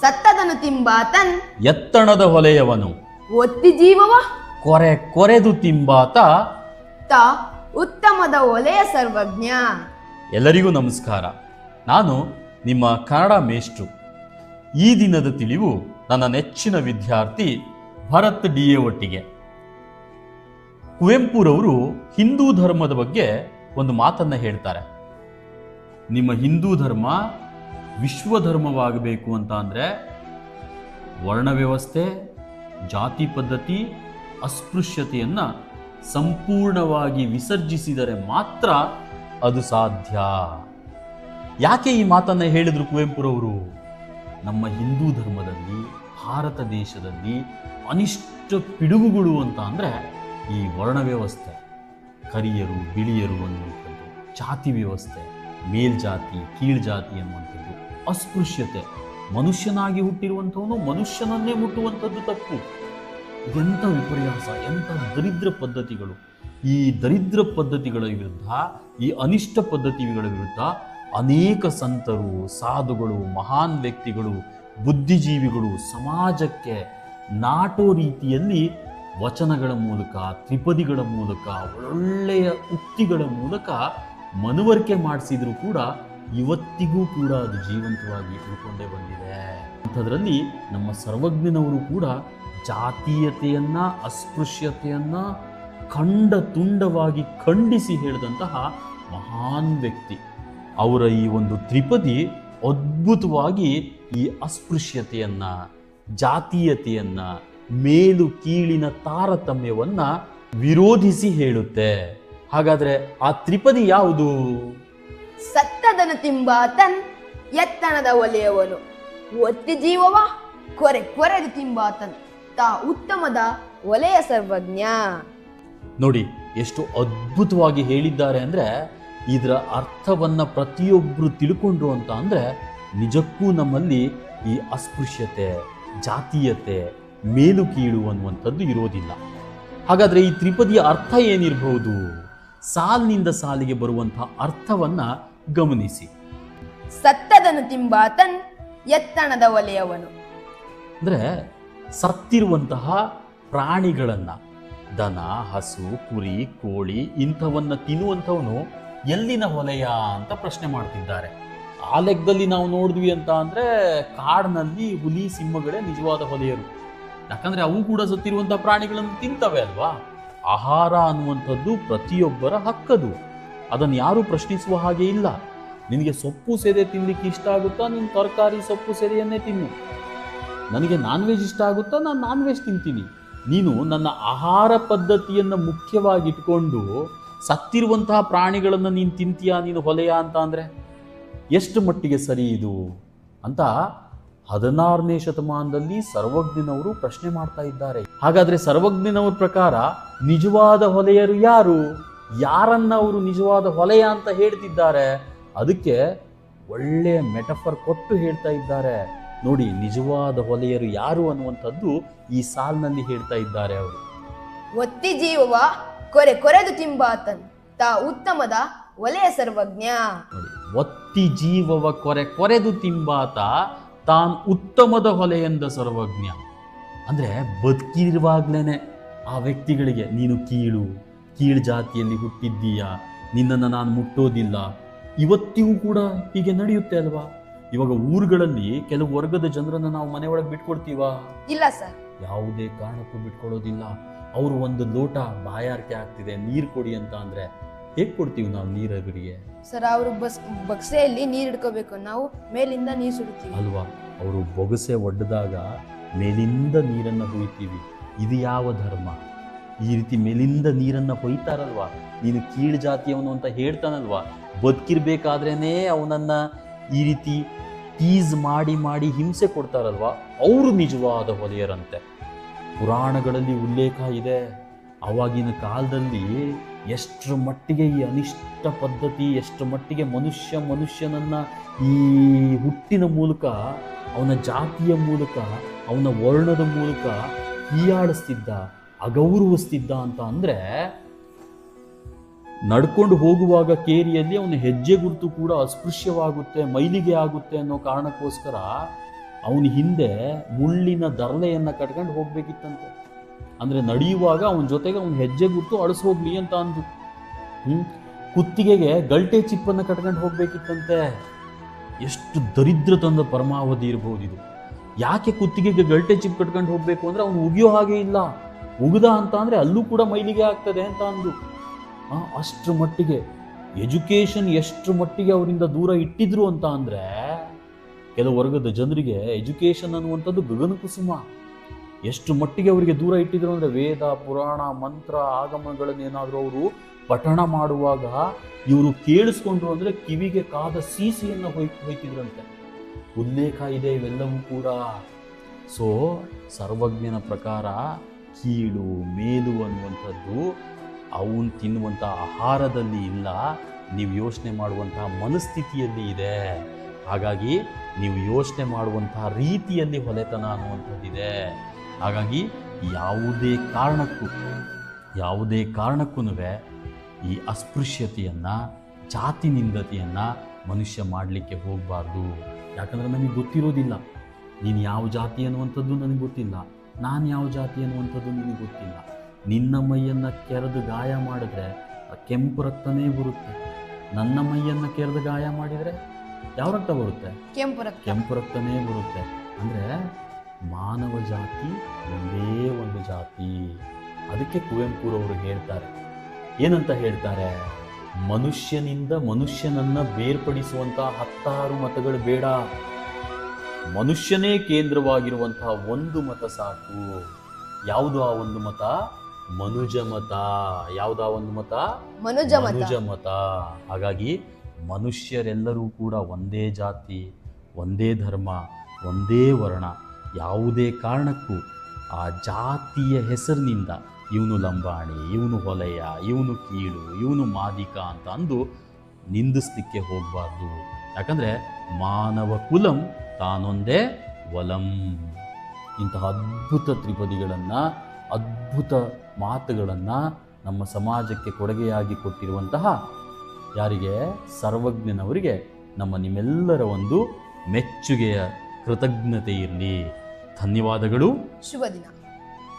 ಸತ್ತದನು ತಿಂಬಾತನ್. ಎತ್ತಣದ ಹೊಲೆಯವನು. ಒತ್ತಿ ಜೀವವ? ಕೊರೆ ಕೊರೆದು ತಿಂಬಾತ. ತ ಉತ್ತಮದ ಒಲೆಯ ಸರ್ವಜ್ಞ. ಎಲ್ಲರಿಗೂ ನಮಸ್ಕಾರ. ನಾನು ನಿಮ್ಮ ಕನ್ನಡ ಮೇಷ್ಟ್ರು. ಈ ದಿನದ ತಿಳಿವು ನನ್ನ ನೆಚ್ಚಿನ ವಿದ್ಯಾರ್ಥಿ ಭರತ್ ಡಿ ಎ ಒಟ್ಟಿಗೆ. ಕುವೆಂಪುರವರು ಹಿಂದೂ ಧರ್ಮದ ಬಗ್ಗೆ ಒಂದು ಮಾತನ್ನ ಹೇಳ್ತಾರೆ. ನಿಮ್ಮ ಹಿಂದೂ ಧರ್ಮ ವಿಶ್ವ ಧರ್ಮವಾಗಬೇಕು ಅಂತ ಅಂದರೆ ವರ್ಣ ವ್ಯವಸ್ಥೆ, ಜಾತಿ ಪದ್ಧತಿ, ಅಸ್ಪೃಶ್ಯತೆಯನ್ನು ಸಂಪೂರ್ಣವಾಗಿ ವಿಸರ್ಜಿಸಿದರೆ ಮಾತ್ರ ಅದು ಸಾಧ್ಯ. ಯಾಕೆ ಈ ಮಾತನ್ನ ಹೇಳಿದರು ಕುವೆಂಪುರವರು? ನಮ್ಮ ಹಿಂದೂ ಧರ್ಮದಲ್ಲಿ, ಭಾರತ ದೇಶದಲ್ಲಿ ಅನಿಷ್ಟ ಪಿಡುಗುಗಳು ಅಂತ ಅಂದರೆ ಈ ವರ್ಣ ವ್ಯವಸ್ಥೆ. ಕರಿಯರು, ಬಿಳಿಯರು ಅನ್ನುವಂಥದ್ದು. ಜಾತಿ ವ್ಯವಸ್ಥೆ, ಮೇಲ್ಜಾತಿ, ಕೀಳ್ಜಾತಿ ಅನ್ನುವಂಥದ್ದು. ಅಸ್ಪೃಶ್ಯತೆ. ಮನುಷ್ಯನಾಗಿ ಹುಟ್ಟಿರುವಂಥವನು ಮನುಷ್ಯನನ್ನೇ ಮುಟ್ಟುವಂಥದ್ದು ತಪ್ಪು. ಎಂಥ ವಿಪರ್ಯಾಸ, ಎಂಥ ದರಿದ್ರ ಪದ್ಧತಿಗಳು. ಈ ದರಿದ್ರ ಪದ್ಧತಿಗಳ ವಿರುದ್ಧ, ಈ ಅನಿಷ್ಟ ಪದ್ಧತಿಗಳ ವಿರುದ್ಧ ಅನೇಕ ಸಂತರು, ಸಾಧುಗಳು, ಮಹಾನ್ ವ್ಯಕ್ತಿಗಳು, ಬುದ್ಧಿಜೀವಿಗಳು ಸಮಾಜಕ್ಕೆ ನಾಟೋ ರೀತಿಯಲ್ಲಿ ವಚನಗಳ ಮೂಲಕ, ತ್ರಿಪದಿಗಳ ಮೂಲಕ ಒಳ್ಳೆಯ ಉಕ್ತಿಗಳ ಮೂಲಕ ಮನವರಿಕೆ ಮಾಡಿಸಿದ್ರು ಕೂಡ ಇವತ್ತಿಗೂ ಕೂಡ ಅದು ಜೀವಂತವಾಗಿ ಉಳ್ಕೊಂಡೇ ಬಂದಿದೆ. ಅಂಥದ್ರಲ್ಲಿ ನಮ್ಮ ಸರ್ವಜ್ಞನವರು ಕೂಡ ಜಾತೀಯತೆಯನ್ನು, ಅಸ್ಪೃಶ್ಯತೆಯನ್ನು ಖಂಡ ತುಂಡವಾಗಿ ಖಂಡಿಸಿ ಹೇಳಿದಂತಹ ಮಹಾನ್ ವ್ಯಕ್ತಿ. ಅವರ ಈ ಒಂದು ತ್ರಿಪದಿ ಅದ್ಭುತವಾಗಿ ಈ ಅಸ್ಪೃಶ್ಯತೆಯನ್ನು, ಜಾತೀಯತೆಯನ್ನು, ಮೇಲು ಕೀಳಿನ ತಾರತಮ್ಯವನ್ನ ವಿರೋಧಿಸಿ ಹೇಳುತ್ತೆ. ಹಾಗಾದ್ರೆ ಆ ತ್ರಿಪದಿ ಯಾವುದು? ಸತ್ತದನು ತಿಂಬಾತನ್ ಎತ್ತನದ ಒಲೆಯವನು. ಒತ್ತಿ ಜೀವವ, ಕೊರೆ ಕೊರೆದು ತಿಂಬಾತನ್. ತಾ ಉತ್ತಮದ ಒಲೆಯ ಸರ್ವಜ್ಞ. ನೋಡಿ, ಎಷ್ಟು ಅದ್ಭುತವಾಗಿ ಹೇಳಿದ್ದಾರೆ ಅಂದ್ರೆ, ಇದರ ಅರ್ಥವನ್ನ ಪ್ರತಿಯೊಬ್ಬರು ತಿಳ್ಕೊಂಡ್ರು ಅಂತ ಅಂದ್ರೆ, ನಿಜಕ್ಕೂ ನಮ್ಮಲ್ಲಿ ಈ ಅಸ್ಪೃಶ್ಯತೆ, ಜಾತೀಯತೆ ಮೇಲು ಕೀಳು ಅನ್ನುವಂಥದ್ದು ಇರೋದಿಲ್ಲ. ಹಾಗಾದ್ರೆ ಈ ತ್ರಿಪದಿಯ ಅರ್ಥ ಏನಿರಬಹುದು? ಸಾಲಿನಿಂದ ಸಾಲಿಗೆ ಬರುವಂತಹ ಅರ್ಥವನ್ನ ಗಮನಿಸಿ. ಸತ್ತದನು ತಿಂಬಾತನ್ ಎತ್ತಣದ ಒಲೆಯವನು. ಅಂದ್ರೆ ಸತ್ತಿರುವಂತಹ ಪ್ರಾಣಿಗಳನ್ನ ದನ ಹಸು ಕುರಿ ಕೋಳಿ ಇಂಥವನ್ನ ತಿನ್ನುವಂಥವನು ಎಲ್ಲಿನ ಹೊಲೆಯ ಅಂತ ಪ್ರಶ್ನೆ ಮಾಡ್ತಿದ್ದಾರೆ. ಆ ಲೆಕ್ಕದಲ್ಲಿ ನಾವು ನೋಡಿದ್ವಿ ಅಂತ ಅಂದ್ರೆ ಕಾಡಿನಲ್ಲಿ ಹುಲಿ ಸಿಂಹಗಳೇ ನಿಜವಾದ ಹೊಲೆಯರು ಯಾಕಂದ್ರೆ ಅವು ಕೂಡ ಸತ್ತಿರುವಂತಹ ಪ್ರಾಣಿಗಳನ್ನು ತಿಂತವೆ ಅಲ್ವಾ? ಆಹಾರ ಅನ್ನುವಂಥದ್ದು ಪ್ರತಿಯೊಬ್ಬರ ಹಕ್ಕದು. ಅದನ್ನು ಯಾರು ಪ್ರಶ್ನಿಸುವ ಹಾಗೆ ಇಲ್ಲ. ನಿನಗೆ ಸೊಪ್ಪು ಸೆದೆ ತಿನ್ಲಿಕ್ಕೆ ಇಷ್ಟ ಆಗುತ್ತಾ? ನೀನು ತರಕಾರಿ ಸೊಪ್ಪು ಸೆದೆಯನ್ನೇ ತಿನ್ನು. ನನಗೆ ನಾನ್ ವೆಜ್ ಇಷ್ಟ ಆಗುತ್ತಾ? ನಾನು ನಾನ್ ವೆಜ್ ತಿಂತೀನಿ. ನೀನು ನನ್ನ ಆಹಾರ ಪದ್ಧತಿಯನ್ನು ಮುಖ್ಯವಾಗಿ ಇಟ್ಕೊಂಡು ಸತ್ತಿರುವಂತಹ ಪ್ರಾಣಿಗಳನ್ನು ನೀನು ತಿಂತೀಯಾ? ನೀನು ಹೊಲೆಯಾ ಅಂತ ಅಂದರೆ, ಎಷ್ಟು ಮಟ್ಟಿಗೆ ಸರಿ ಇದು? ಅಂತ ಹದಿನಾರನೇ ಶತಮಾನದಲ್ಲಿ ಸರ್ವಜ್ಞನವರು ಪ್ರಶ್ನೆ ಮಾಡ್ತಾ ಇದ್ದಾರೆ. ಹಾಗಾದ್ರೆ ಸರ್ವಜ್ಞನವರ ಪ್ರಕಾರ ನಿಜವಾದ ಹೊಲೆಯರು ಯಾರು? ಯಾರನ್ನ ಅವರು ನಿಜವಾದ ಹೊಲೆಯ ಅಂತ ಹೇಳ್ತಿದ್ದಾರೆ? ಅದಕ್ಕೆ ಒಳ್ಳೆಯ ಮೆಟಫರ್ ಕೊಟ್ಟು ಹೇಳ್ತಾ ಇದ್ದಾರೆ. ನೋಡಿ ನಿಜವಾದ ಹೊಲೆಯರು ಯಾರು ಅನ್ನುವಂಥದ್ದು ಈ ಸಾಲಿನಲ್ಲಿ ಹೇಳ್ತಾ ಇದ್ದಾರೆ ಅವರು. ಒತ್ತಿ ಜೀವವ ಕೊರೆ ಕೊರೆದು ತಿಂಬಾತನ್ ತಾ ಉತ್ತಮದ ಒಲೆಯ ಸರ್ವಜ್ಞ. ಒತ್ತಿ ಜೀವವ ಕೊರೆ ಕೊರೆದು ತಿಂಬಾತ ತಾನ್ ಉತ್ತಮದ ಹೊಲೆಯಿಂದ ಸರ್ವಜ್ಞ. ಅಂದರೆ ಬದುಕಿರುವಾಗ್ಲೇನೆ ಆ ವ್ಯಕ್ತಿಗಳಿಗೆ ನೀನು ಕೀಳು ಕೀಳು ಜಾತಿಯಲ್ಲಿ ಹುಟ್ಟಿದ್ದೀಯಾ ನಿನ್ನನ್ನು ನಾನು ಮುಟ್ಟೋದಿಲ್ಲ. ಇವತ್ತಿಗೂ ಕೂಡ ಹೀಗೆ ನಡೆಯುತ್ತೆ ಅಲ್ವಾ? ಇವಾಗ ಊರುಗಳಲ್ಲಿ ಕೆಲವು ವರ್ಗದ ಜನರನ್ನು ನಾವು ಮನೆ ಒಳಗೆ ಬಿಟ್ಕೊಡ್ತೀವಾ? ಇಲ್ಲ ಸರ್. ಯಾವುದೇ ಕಾರಣಕ್ಕೂ ಬಿಟ್ಕೊಡೋದಿಲ್ಲ. ಅವರು ಒಂದು ಲೋಟ ಬಾಯಾರಿಕೆ ಆಗ್ತಿದೆ ನೀರು ಕೊಡಿ ಅಂತ ಅಂದ್ರೆ ಹೇಗೆ ಕೊಡ್ತೀವಿ ನಾವು ನೀರು ಅವರಿಗೆ ಸರ್ ಅವರು ಬಸ್ ಬಕ್ಸೆಯಲ್ಲಿ ನೀರು ಹಿಡ್ಕೋಬೇಕು. ನಾವು ಮೇಲಿಂದ ನೀರು ಸುಡ್ತೀವಿ ಅಲ್ವಾ? ಅವರು ಬೊಗಸೆ ಒಡ್ಡದಾಗ ಮೇಲಿಂದ ನೀರನ್ನ ಹೊಯ್ತೀವಿ. ಇದು ಯಾವ ಧರ್ಮ? ಈ ರೀತಿ ಮೇಲಿಂದ ನೀರನ್ನ ಹೊಯ್ತಾರಲ್ವಾ? ನೀನು ಕೀಳು ಜಾತಿಯವನು ಅಂತ ಹೇಳ್ತಾನಲ್ವಾ? ಬದುಕಿರ್ಬೇಕಾದ್ರೇನೆ ಅವನನ್ನ ಈ ರೀತಿ ಟೀಸ್ ಮಾಡಿ ಮಾಡಿ ಹಿಂಸೆ ಕೊಡ್ತಾರಲ್ವಾ? ಅವರು ನಿಜವಾದ ಹೊಲೆಯರಂತೆ ಪುರಾಣಗಳಲ್ಲಿ ಉಲ್ಲೇಖ ಇದೆ. ಅವಾಗಿನ ಕಾಲದಲ್ಲಿ ಎಷ್ಟರ ಮಟ್ಟಿಗೆ ಈ ಅನಿಷ್ಟ ಪದ್ಧತಿ, ಎಷ್ಟರ ಮಟ್ಟಿಗೆ ಮನುಷ್ಯ ಮನುಷ್ಯನನ್ನು ಈ ಹುಟ್ಟಿನ ಮೂಲಕ, ಅವನ ಜಾತಿಯ ಮೂಲಕ, ಅವನ ವರ್ಣದ ಮೂಲಕ ಹೀಯಾಡಿಸ್ತಿದ್ದ ಅಗೌರವಿಸ್ತಿದ್ದ ಅಂತ ಅಂದರೆ, ನಡ್ಕೊಂಡು ಹೋಗುವಾಗ ಕೇರಿಯಲ್ಲಿ ಅವನ ಹೆಜ್ಜೆ ಗುರುತು ಕೂಡ ಅಸ್ಪೃಶ್ಯವಾಗುತ್ತೆ, ಮೈಲಿಗೆ ಆಗುತ್ತೆ ಅನ್ನೋ ಕಾರಣಕ್ಕೋಸ್ಕರ ಅವನ ಹಿಂದೆ ಮುಳ್ಳಿನ ದರ್ಲೆಯನ್ನು ಕಟ್ಕೊಂಡು ಹೋಗ್ಬೇಕಿತ್ತಂತೆ. ಅಂದರೆ ನಡೆಯುವಾಗ ಅವನ ಜೊತೆಗೆ ಅವನ ಹೆಜ್ಜೆ ಗುರ್ತು ಅಳಿಸ್ ಹೋಗ್ಲಿ ಅಂತ ಅಂದು ಹ್ಮ್? ಕುತ್ತಿಗೆಗೆ ಗಲ್ಟೆ ಚಿಪ್ಪನ್ನು ಕಟ್ಕೊಂಡು ಹೋಗಬೇಕಿತ್ತಂತೆ. ಎಷ್ಟು ದರಿದ್ರ ತಂದ ಪರಮಾವಧಿ ಇರಬಹುದು ಇದು. ಯಾಕೆ ಕುತ್ತಿಗೆಗೆ ಗಲ್ಟೆ ಚಿಪ್ ಕಟ್ಕೊಂಡು ಹೋಗಬೇಕು ಅಂದ್ರೆ ಅವನು ಉಗಿಯೋ ಹಾಗೆ ಇಲ್ಲ. ಉಗಿದ ಅಂತ ಅಂದ್ರೆ ಅಲ್ಲೂ ಕೂಡ ಮೈಲಿಗೆ ಆಗ್ತದೆ ಅಂತ ಅಂದು ಅಷ್ಟರ ಮಟ್ಟಿಗೆ ಎಜುಕೇಶನ್ ಎಷ್ಟ್ರ ಮಟ್ಟಿಗೆ ಅವರಿಂದ ದೂರ ಇಟ್ಟಿದ್ರು ಅಂತ ಅಂದ್ರೆ ಕೆಲವು ವರ್ಗದ ಜನರಿಗೆ ಎಜುಕೇಶನ್ ಅನ್ನುವಂಥದ್ದು ಗಗನ ಕುಸುಮ ಎಷ್ಟು ಮಟ್ಟಿಗೆ ಅವರಿಗೆ ದೂರ ಇಟ್ಟಿದ್ರು ಅಂದರೆ ವೇದ, ಪುರಾಣ, ಮಂತ್ರ ಆಗಮಗಳನ್ನೇನಾದರೂ ಅವರು ಪಠಣ ಮಾಡುವಾಗ ಇವರು ಕೇಳಿಸ್ಕೊಂಡ್ರು ಅಂದರೆ ಕಿವಿಗೆ ಕಾದ ಸೀಸಿಯನ್ನು ಹೊಯ್, ಹೊಯ್ತಿದ್ರಂತೆ. ಉಲ್ಲೇಖ ಇದೆ, ಇವೆಲ್ಲವೂ ಕೂಡ. ಸೊ ಸರ್ವಜ್ಞನ ಪ್ರಕಾರ ಕೀಳು, ಮೇಲು ಅನ್ನುವಂಥದ್ದು ಅವನು ತಿನ್ನುವಂಥ ಆಹಾರದಲ್ಲಿ ಇಲ್ಲ, ನೀವು ಯೋಚನೆ ಮಾಡುವಂತಹ ಮನಸ್ಥಿತಿಯಲ್ಲಿ ಇದೆ. ಹಾಗಾಗಿ, ನೀವು ಯೋಚನೆ ಮಾಡುವಂತಹ ರೀತಿಯಲ್ಲಿ ಹೊಲೆತನ ಅನ್ನುವಂಥದ್ದಿದೆ. ಹಾಗಾಗಿ ಯಾವುದೇ ಕಾರಣಕ್ಕೂ ಯಾವುದೇ ಕಾರಣಕ್ಕೂ ಈ ಅಸ್ಪೃಶ್ಯತೆಯನ್ನು ಜಾತಿ ನಿಂದತೆಯನ್ನು ಮನುಷ್ಯ ಮಾಡಲಿಕ್ಕೆ ಹೋಗಬಾರ್ದು. ಯಾಕಂದರೆ ನನಗೆ ಗೊತ್ತಿರೋದಿಲ್ಲ. ನೀನು ಯಾವ ಜಾತಿ ಅನ್ನುವಂಥದ್ದು ನನಗೆ ಗೊತ್ತಿಲ್ಲ. ನಾನು ಯಾವ ಜಾತಿ ಅನ್ನುವಂಥದ್ದು ನಿನಗೆ ಗೊತ್ತಿಲ್ಲ. ನಿನ್ನ ಮೈಯನ್ನು ಕೆರೆದು ಗಾಯ ಮಾಡಿದ್ರೆ ಆ ಕೆಂಪು ರಕ್ತನೇ ಬರುತ್ತೆ. ನನ್ನ ಮೈಯನ್ನು ಕೆರೆದು ಗಾಯ ಮಾಡಿದರೆ ಯಾವ ರಕ್ತ ಬರುತ್ತೆ? ಕೆಂಪು ರಕ್ತ. ಕೆಂಪು ರಕ್ತನೇ ಬರುತ್ತೆ. ಅಂದರೆ ಮಾನವ ಜಾತಿ ಒಂದೇ ಒಂದು ಜಾತಿ. ಅದಕ್ಕೆ ಕುವೆಂಪುರವರು ಹೇಳ್ತಾರೆ. ಏನಂತ ಹೇಳ್ತಾರೆ? ಮನುಷ್ಯನಿಂದ ಮನುಷ್ಯನನ್ನ ಬೇರ್ಪಡಿಸುವಂತಹ ಹತ್ತಾರು ಮತಗಳು ಬೇಡ. ಮನುಷ್ಯನೇ ಕೇಂದ್ರವಾಗಿರುವಂತಹ ಒಂದು ಮತ ಸಾಕು. ಯಾವುದು ಆ ಒಂದು ಮತ? ಮನುಜ ಮತ. ಯಾವುದು ಆ ಒಂದು ಮತ? ಮನುಜ ಮನುಜ ಮತ. ಹಾಗಾಗಿ ಮನುಷ್ಯರೆಲ್ಲರೂ ಕೂಡ ಒಂದೇ ಜಾತಿ ಒಂದೇ ಧರ್ಮ ಒಂದೇ ವರ್ಣ. ಯಾವುದೇ ಕಾರಣಕ್ಕೂ ಆ ಜಾತಿಯ ಹೆಸರಿನಿಂದ ಇವನು ಲಂಬಾಣಿ, ಇವನು ಹೊಲೆಯ, ಇವನು ಕೀಳು, ಇವನು ಮಾದಿಕ ಅಂತ ಅಂದು ನಿಂದಿಸ್ಲಿಕ್ಕೆ ಹೋಗಬಾರ್ದು. ಯಾಕಂದರೆ ಮಾನವ ಕುಲಂ ತಾನೊಂದೇ ವಲಂ. ಇಂತಹ ಅದ್ಭುತ ತ್ರಿಪದಿಗಳನ್ನು, ಅದ್ಭುತ ಮಾತುಗಳನ್ನು ನಮ್ಮ ಸಮಾಜಕ್ಕೆ ಕೊಡುಗೆಯಾಗಿ ಕೊಟ್ಟಿರುವಂತಹ ಯಾರಿಗೆ? ಸರ್ವಜ್ಞನವರಿಗೆ ನಮ್ಮ ನಿಮ್ಮೆಲ್ಲರ ಒಂದು ಮೆಚ್ಚುಗೆಯ ಕೃತಜ್ಞತೆ ಇರಲಿ. ಧನ್ಯವಾದಗಳು. ಶುಭ ದಿನ